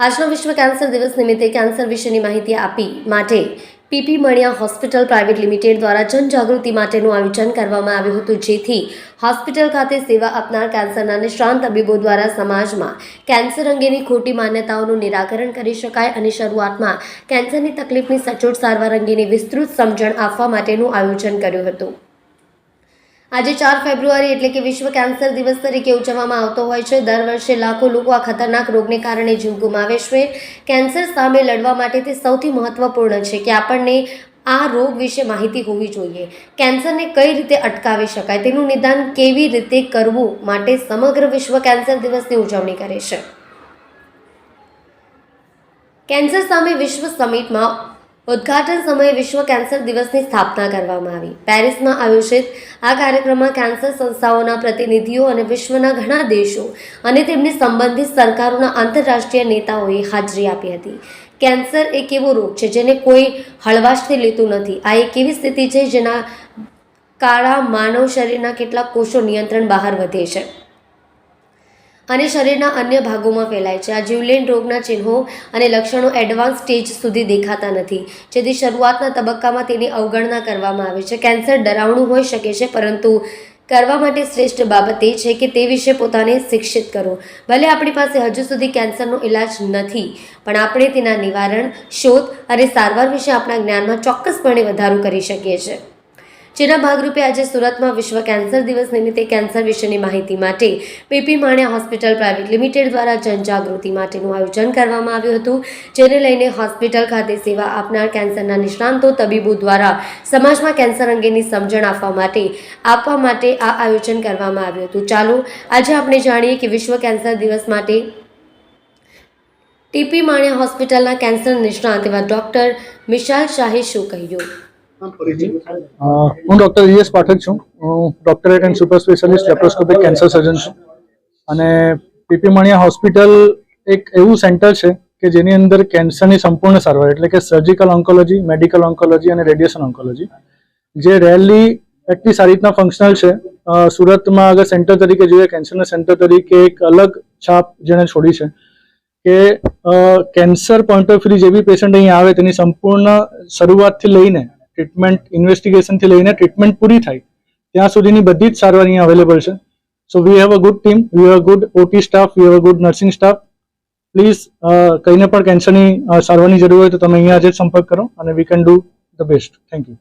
આજનો વિશ્વ કેન્સર દિવસ નિમિત્તે કેન્સર વિશેની માહિતી આપી માટે PP Maniya hospital private limited દ્વારા જનજાગૃતિ માટેનું આયોજન કરવામાં આવ્યું હતું. જેથી હોસ્પિટલ ખાતે સેવા આપનાર કેન્સરના નિષ્ણાંત તબીબો દ્વારા સમાજમાં કેન્સર અંગેની ખોટી માન્યતાઓનું નિરાકરણ કરી શકાય અને શરૂઆતમાં કેન્સરની તકલીફની સચોટ સારવાર અંગેની વિસ્તૃત સમજણ આપવા માટેનું આયોજન કર્યું હતું. આજે ચાર ફેબ્રુઆરી એટલે કે વિશ્વ કેન્સર દિવસ તરીકે ઉજવવામાં આવતો હોય છે. દર વર્ષે લાખો લોકો આ ખતરનાક રોગને કારણે જીવ ગુમાવે છે. કેન્સર સામે લડવા માટે તે સૌથી મહત્વપૂર્ણ છે કે આપણને આ રોગ વિશે માહિતી હોવી જોઈએ. કેન્સરને કઈ રીતે અટકાવી શકાય, તેનું નિદાન કેવી રીતે કરવું માટે સમગ્ર વિશ્વ કેન્સર દિવસની ઉજવણી કરે છે. કેન્સર સામે વિશ્વ સમિટમાં ઉદ્ઘાટન સમયે વિશ્વ કેન્સર દિવસની સ્થાપના કરવામાં આવી. પેરિસમાં આયોજિત આ કાર્યક્રમમાં કેન્સર સંસ્થાઓના પ્રતિનિધિઓ અને વિશ્વના ઘણા દેશો અને તેમની સંબંધિત સરકારોના આંતરરાષ્ટ્રીય નેતાઓએ હાજરી આપી હતી. કેન્સર એક એવો રોગ છે જેને કોઈ હળવાશથી લેતું નથી. આ એક એવી સ્થિતિ છે જેના કાળા માનવ શરીરના કેટલાક કોષો નિયંત્રણ બહાર વધે છે. અને શરીરના અન્ય ભાગોમાં ફેલાય છે. આ જીવલેણ રોગના ચિહ્નો અને લક્ષણો એડવાન્સ સ્ટેજ સુધી દેખાતા નથી. જેથી શરૂઆતના તબક્કામાં તેની અવગણના કરવામાં આવે છે. કેન્સર ડરાવણું હોઈ શકે છે, પરંતુ કરવા માટે શ્રેષ્ઠ બાબત એ છે કે તે વિશે પોતાને શિક્ષિત કરો. ભલે આપણી પાસે હજુ સુધી કેન્સરનો ઇલાજ નથી, પણ આપણે તેના નિવારણ, શોધ અને સારવાર વિશે આપણા જ્ઞાનમાં ચોક્કસપણે વધારો કરી શકીએ છીએ. જેના ભાગરૂપે આજે સુરતમાં વિશ્વ કેન્સર દિવસ નિમિત્તે કેન્સર વિશેની માહિતી માટે PP Maniya hospital private limited દ્વારા જનજાગૃતિ માટેનું આયોજન કરવામાં આવ્યું હતું, જેને લઈને હોસ્પિટલ ખાતે સેવા આપનાર કેન્સરના નિષ્ણાંતો, તબીબો દ્વારા સમાજમાં કેન્સર અંગેની સમજણ આપવા માટે આપવા માટે આ આયોજન કરવામાં આવ્યું હતું. ચાલો, આજે આપણે જાણીએ કે વિશ્વ કેન્સર દિવસ માટે ટીપી માણ્યા હોસ્પિટલના કેન્સર નિષ્ણાંત એવા ડૉક્ટર મિશાલ શાહે શું કહ્યું? હું ડૉક્ટર ઈએસ પાઠક છું. હું doctorate and super specialist laparoscopic cancer surgeon છું. અને પીપી મણિયા હોસ્પિટલ એક એવું સેન્ટર છે કે જેની અંદર કેન્સરની સંપૂર્ણ સારવાર, એટલે કે સર્જિકલ ઓન્કોલોજી મેડિકલ ઓન્કોલોજી અને રેડિયેશન ઓન્કોલોજી જે રેલી એટલી સારી રીતના ફંક્શનલ છે. સુરતમાં અગર સેન્ટર તરીકે જોઈએ, કેન્સરના સેન્ટર તરીકે એક અલગ છાપ જેણે છોડી છે કે કેન્સર પોઈન્ટ ઓફ વ્યૂ જે બી પેશન્ટ અહીંયા આવે, તેની સંપૂર્ણ શરૂઆતથી લઈને ટ્રીટમેન્ટ ઇન્વેસ્ટિગેશનથી લઈને ટ્રીટમેન્ટ પૂરી થાય, ત્યાં સુધીની બધી જ સારવાર અહીંયા અવેલેબલ છે. So we have a good team we have a good OT staff we have a good nursing staff please કંઈને પણ કેન્સરની સારવારની જરૂર હોય તો તમે અહીંયા આજે જ સંપર્ક કરો અને we can do the best thank you